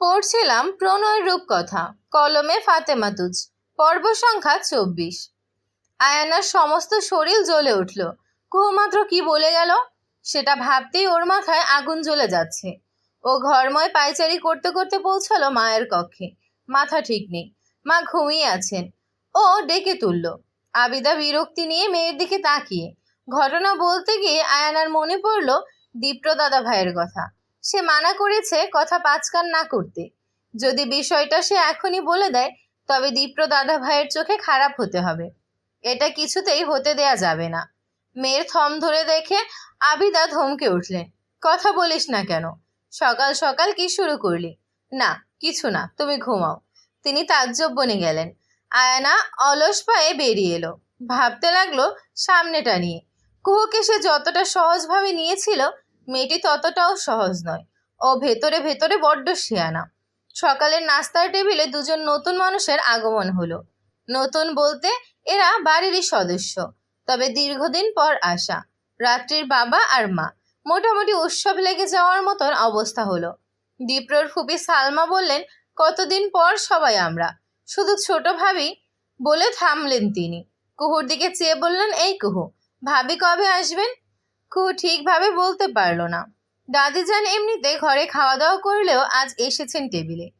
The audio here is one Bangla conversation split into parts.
পড়ছিলাম প্রণয় রূপকথা, কলমে ফাতেমা তুজ, পর্ব সংখ্যা চব্বিশ। আয়ানার সমস্ত শরীর জ্বলে উঠল। কুহুমাত্র কি বলে গেল? সেটা ভাবতেই ওর মাথায় আগুন জ্বলে যাচ্ছে। ও ঘরময় পায়চারি করতে করতে পৌঁছালো মায়ের কক্ষে। মাথা ঠিক নেই। মা ঘুমিয়ে আছেন। ও ডেকে তুলল। আবিদা বিরক্তি নিয়ে মেয়ের দিকে তাকিয়ে। ঘটনা বলতে গিয়ে আয়ানার মনে পড়ল দীপ্র দাদা ভাইয়ের কথা। সে মানা করেছে কথা পাঁচকান না করতে। যদি বিষয়টা সে এখনই বলে দেয়, তবে দীপ্র দাদা ভাইয়ের চোখে খারাপ হতে হবে। এটা কিছুতেই হতে দেয়া যাবে না। মেয়ের থম ধরে দেখে আবিদা ধমকে উঠলেন, কথা বলিস না কেন? সকাল সকাল কি শুরু করলি? না, কিছু না, তুমি ঘুমাও। তিনি তাজ্জব বনে গেলেন। আয়না অলস পায়ে বেরিয়ে এলো। ভাবতে লাগল সামনেটা নিয়ে। কুহুকে সে যতটা সহজভাবে নিয়েছিল মেয়েটি ততটাও সহজ নয়। ও ভেতরে ভেতরে বড্ড শিয়ানা। সকালের নাস্তার টেবিলে দুজন নতুন মানুষের আগমন হলো। নতুন বলতে এরা বাড়িরই সদস্য, তবে দীর্ঘদিন পর আসা, রাত্রির বাবা আর মা। মোটামুটি উৎসব লেগে যাওয়ার মতন অবস্থা হলো। দীপ্রর ফুপি সালমা বললেন, কতদিন পর সবাই আমরা। শুধু ছোট ভাবি বলে থামলেন তিনি। কুহুর দিকে চেয়ে বললেন, এই কুহু, ভাবি কবে আসবেন? কুহু ঠিকভাবে বলতে পারল না। দাদিজান এমনিতে ঘরে খাওয়া দাওয়া করলেও আজ এসেছেন টেবিলে।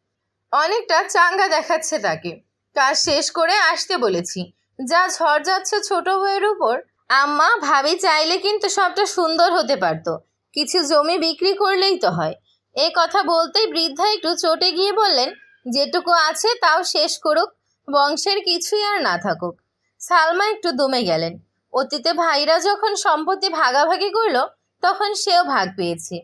অনেকটা চাঙ্গা দেখাচ্ছে তাকে। কাজ শেষ করে আসতে বলেছি। যা ঝড় যাচ্ছে ছোট বউয়ের উপর, আম্মা, ভাবি চাইলে কিন্তু সবটা সুন্দর হতে পারতো। কিছু জমি বিক্রি করলেই তো হয়। এ কথা বলতেই বৃদ্ধা একটু চটে গিয়ে বললেন, যেটুকু আছে তাও শেষ করুক, বংশের কিছুই আর না থাকুক। সালমা একটু দমে গেলেন। অতীতে ভাইরা যখন সম্পত্তি ভাগাভাগি করল, তখন সেও ভাগ পেয়েছে।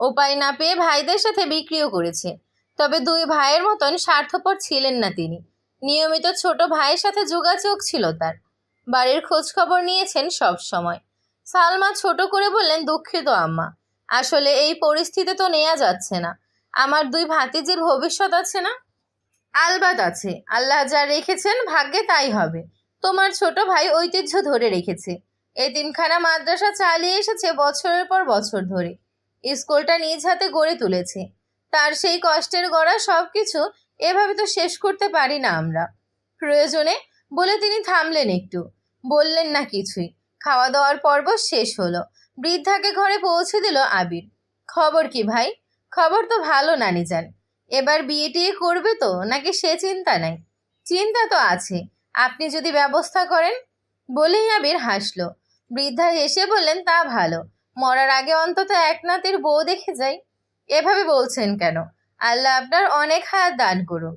উপায় না পেয়ে ভাইদের সাথে বিক্রিও করেছে। তবে দুই ভাইয়ের মতন স্বার্থপর ছিলেন না তিনি। নিয়মিত ছোট ভাইয়ের সাথে যোগাযোগ ছিল তার। বাড়ির খোঁজ খবর নিয়েছেন সব সময়। সালমা ছোট করে বললেন, দুঃখিত আম্মা। আসলে এই পরিস্থিতি তো নেওয়া যাচ্ছে না। আমার দুই ভাতিজির ভবিষ্যৎ আছে না? আলবাত আছে। আল্লাহ যা রেখেছেন, ভাগ্যে তাই হবে। তোমার ছোট ভাই ঐতিহ্য ধরে রেখেছে। এতিমখানা মাদ্রাসা চালিয়ে এসেছে বছরের পর বছর ধরে। স্কুলটা নিজ হাতে গড়ে তুলেছে। তার সেই কষ্টের গড়া সব কিছু এভাবে তো শেষ করতে পারি না আমরা। প্রয়োজনে বলে তিনি থামলেন একটু। বললেন না কিছুই। খাওয়া দাওয়ার পর্ব শেষ হলো। বৃদ্ধাকে ঘরে পৌঁছে দিল আবির। খবর কি ভাই? খবর তো ভালো, নানি যান এবার বিয়ে টিয়ে করবে তো? নাকি সে চিন্তা নাই? চিন্তা তো আছে। আপনি যদি ব্যবস্থা করেন? বলেই আবির হাসলো। বৃদ্ধা হেসে বললেন, তা ভালো। মরার আগে অন্তত এক নাতির বউ দেখে যাই। এভাবে বলছেন কেন? আল্লাহ আপনার অনেক হায়াত দান করুন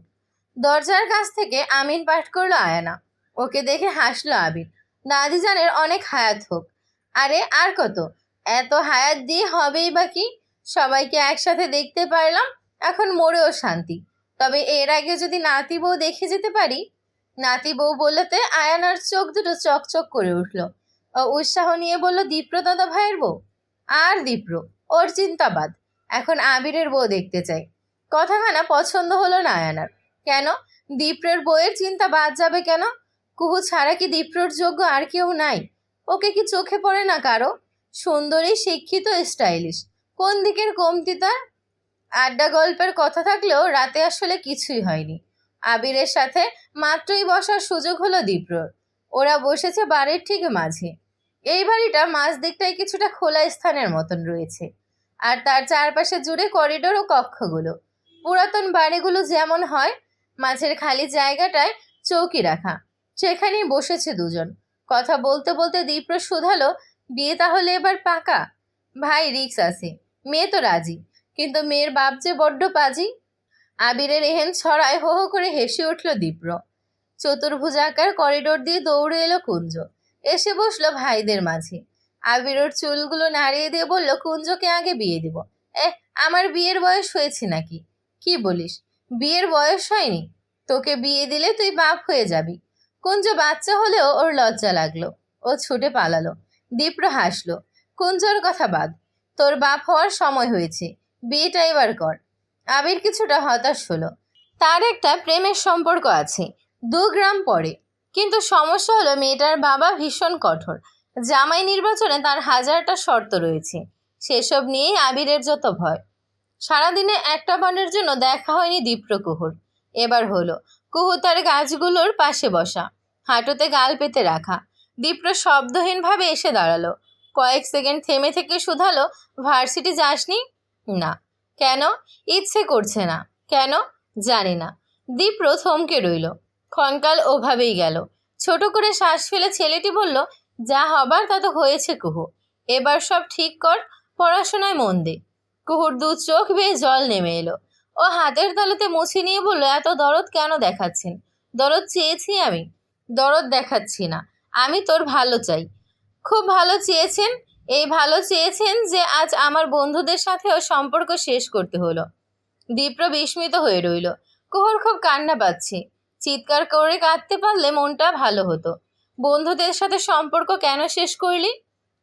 দরজার কাছ থেকে আমিন পাঠ করল আয়ানা। ওকে দেখে হাসলো আবির। দাদিজানের অনেক হায়াত হোক। আরে, আর কত? এত হায়াত দিয়ে হবেই বা কি? সবাইকে একসাথে দেখতে পারলাম, এখন মরেও শান্তি। তবে এর আগে যদি নাতি বউ দেখে যেতে পারি নাতি বউ বলতে আয়ানার চোখ দুটো চকচক করে উঠল। উৎসাহ নিয়ে বলল, দীপ্র দাদা ভাইয়ের বউ? আর দীপ্র, ওর চিন্তাবাদ। এখন আবিরের বউ দেখতে চাই। কথাখানা পছন্দ হলো না আয়ানার। কেন? দীপ্রের বইয়ের চিন্তা বাদ যাবে কেন? কুহু ছাড়া কি দীপ্রর যোগ্য আর কেউ নাই? ওকে কি চোখে পড়ে না কারও? সুন্দরী, শিক্ষিত, স্টাইলিশ। কোন দিকের কমতি তার? আড্ডা গল্পের কথা থাকলেও রাতে আসলে কিছুই হয়নি। আবিরের সাথে মাত্রই বসার সুযোগ হলো দীপ্রর। ওরা বসেছে বাড়ির ঠিক মাঝে। এই বাড়িটা মাঝ দিকটায় কিছুটা খোলা স্থানের মতন রয়েছে। আর তার চারপাশে জুড়ে করিডোর ও কক্ষগুলো। পুরাতন বাড়িগুলো যেমন হয়, মাঝের খালি জায়গাটায় চৌকি রাখা। সেখানেই বসেছে দুজন। কথা বলতে বলতে দীপ্র শুধালো, বিয়ে তাহলে এবার পাকা? ভাই, রিক্স আছে। মেয়ে তো রাজি। কিন্তু মেয়ের বাপ যে বড্ড পাজি আবিরের এহেন ছড়ায় হো হো করে হেসে উঠল দীপ্র। চতুর্ভুজাকার করিডোর দিয়ে দৌড়ে এলো কুঞ্জ। এসে বসল ভাইদের মাঝে। আবিরের চুলগুলো নাড়িয়ে দিয়ে বলল, কুঞ্জকে আগে বিয়ে দিব। এহ, আমার বিয়ের বয়স হয়েছে নাকি? কি বলিস? বিয়ের বয়স হয়নি। তোকে বিয়ে দিলে তুই বাপ হয়ে যাবি। কুঞ্জ বাচ্চা হলেও ওর লজ্জা লাগল। ও ছুটে পালালো। দীপ্র হাসলো, কুঞ্জর কথা বাদ। তোর বাপ হওয়ার সময় হয়েছে। বিয়েটা এবার কর। আবির কিছুটা হতাশ হলো। তার একটা প্রেমের সম্পর্ক আছে, দু গ্রাম পরে। কিন্তু সমস্যা হলো মেয়েটার বাবা ভীষণ কঠোর। জামাই নির্বাচনে তার হাজারটা শর্ত রয়েছে। সেসব নিয়েই আবিরের যত ভয়। সারাদিনে একটা বারের জন্য দেখা হয়নি দীপ্র কুহুর। এবার হলো, কুহু তার গাছগুলোর পাশে বসা, হাঁটুতে গাল পেতে রাখা। দীপ্র শব্দহীনভাবে এসে দাঁড়াল। কয়েক সেকেন্ড থেমে থেকে শুধালো, ভার্সিটি যাসনি? না। কেন? ইচ্ছে করছে না। কেন? জানি না। দীপ্র থমকে রইল। ক্ষণকাল ওভাবেই গেল। ছোট করে শ্বাস ফেলে ছেলেটি বলল, যা হবার তা তো হয়েছে, কুহু। এবার সব ঠিক কর, পড়াশোনায় মন দে। কুহুর দু চোখ বেয়ে জল নেমে এলো। ও হাতের তালুতে মুছে নিয়ে বলল, এত দরদ কেন দেখাচ্ছেন? দরদ চেয়েছি আমি। দরদ দেখাচ্ছি না। আমি তোর ভালো চাই। খুব ভালো চেয়েছেন এই ভালো চেয়েছেন যে আজ আমার বন্ধুদের সাথেও সম্পর্ক শেষ করতে হলো। দীপ্র বিস্মিত হয়ে রইল। কুহুর খুব কান্না পাচ্ছে। চিৎকার করে কাঁদতে পারলে মনটা ভালো হতো। বন্ধুদের সাথে সম্পর্ক কেন শেষ করলি?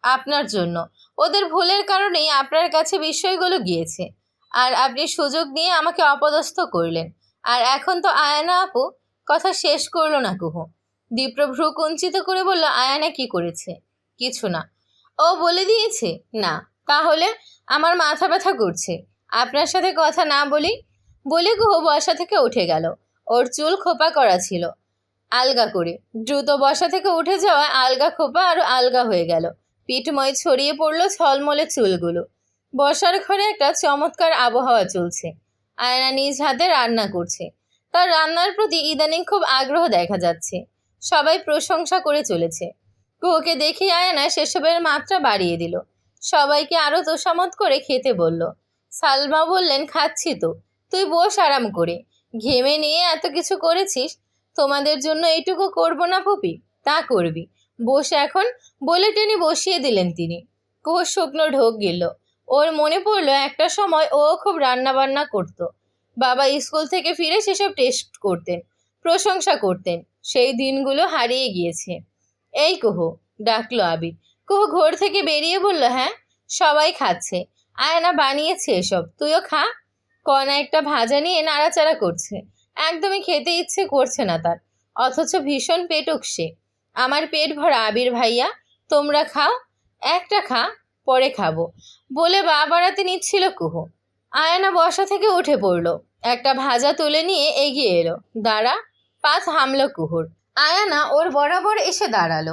আপনার জন্য। ওদের ভুলের কারণেই আপনার কাছে বিষয়গুলো গিয়েছে। আর আপনি সুযোগ নিয়ে আমাকে অপদস্থ করলেন। আর এখন তো আয়ানা আপু, কথা শেষ করল না কুহু। দীপ্র ভ্রু কুঞ্চিত করে বলল, আয়ানা কি করেছে? কিছু না। ও বলে দিয়েছে? না, তাহলে আমার মাথা ব্যথা করছে। আপনার সাথে কথা না বলি, বলে গুহ বসা থেকে উঠে গেল। ওর চুল খোপা করা ছিল। আলগা করে, দ্রুত বসা থেকে উঠে যাওয়ায় আলগা খোপা আরও আলগা হয়ে গেল। পিঠময় ছড়িয়ে পড়ল ছলমলে চুলগুলো। বসার ঘরে একটা চমৎকার আবহাওয়া চলছে। আয়না নিজ হাতে রান্না করছে। তার রান্নার প্রতি ইদানিং খুব আগ্রহ দেখা যাচ্ছে। সবাই প্রশংসা করে চলেছে। কুহুকে দেখে আয়না সেসবের মাত্রা বাড়িয়ে দিল। সবাইকে আরও তোষামত করে খেতে বলল, সালমা বললেন, খাচ্ছি তো। তুই বস আরাম করে। ঘেমে নিয়ে এত কিছু করেছিস? তোমাদের জন্য এইটুকু করব না পপি তা করবি। বস এখন বলে টেনে বসিয়ে দিলেন তিনি। কুহুর শুকনো ঢোক গেল ওর মনে পড়ল, একটা সময় ও খুব রান্না বান্না করতো। বাবা স্কুল থেকে ফিরে সেসব টেস্ট করতেন, প্রশংসা করতেন। সেই দিনগুলো হারিয়ে গিয়েছে। এই কুহু, ডাকলো আবির। কুহু ঘোর থেকে বেরিয়ে বলল হ্যাঁ সবাই খাচ্ছে। আয়না বানিয়েছে এসব। তুইও খা। কনা একটা ভাজা নিয়ে নাড়াচাড়া করছে। একদমই খেতে ইচ্ছে করছে না তার। অথচ ভীষণ পেটুক সে। আমার পেট ভরা আবির ভাইয়া, তোমরা খাও। একটা খা, পরে খাব। বলে বা বাড়াতে নিচ্ছিল কুহু। আয়না বসা থেকে উঠে পড়ল। একটা ভাজা তুলে নিয়ে এগিয়ে এলো। দাঁড়া পাত হামলো কুহুর। আয়ানা ওর বরাবর এসে দাঁড়াল।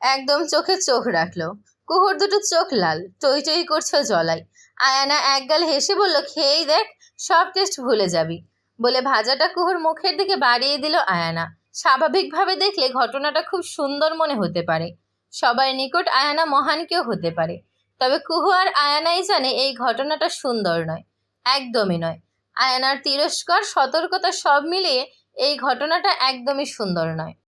একদম চোখে চোখ রাখল। কুহুর দুটো চোখ লাল, টই টই করছে জলাই আয়ানা একগাল হেসে বলল, খেয়েই দেখ, সব টেস্ট ভুলে যাবি। বলে ভাজাটা কুহুর মুখের দিকে বাড়িয়ে দিল আয়ানা। স্বাভাবিকভাবে দেখলে ঘটনাটা খুব সুন্দর মনে হতে পারে। সবার নিকট আয়ানা মহান কেউ হতে পারে। তবে কুহু আর আয়ানাই জানে এই ঘটনাটা সুন্দর নয়, একদমই নয়। আয়ানার তিরস্কার, সতর্কতা সব মিলিয়ে এই ঘটনাটা একদমই সুন্দর নয়।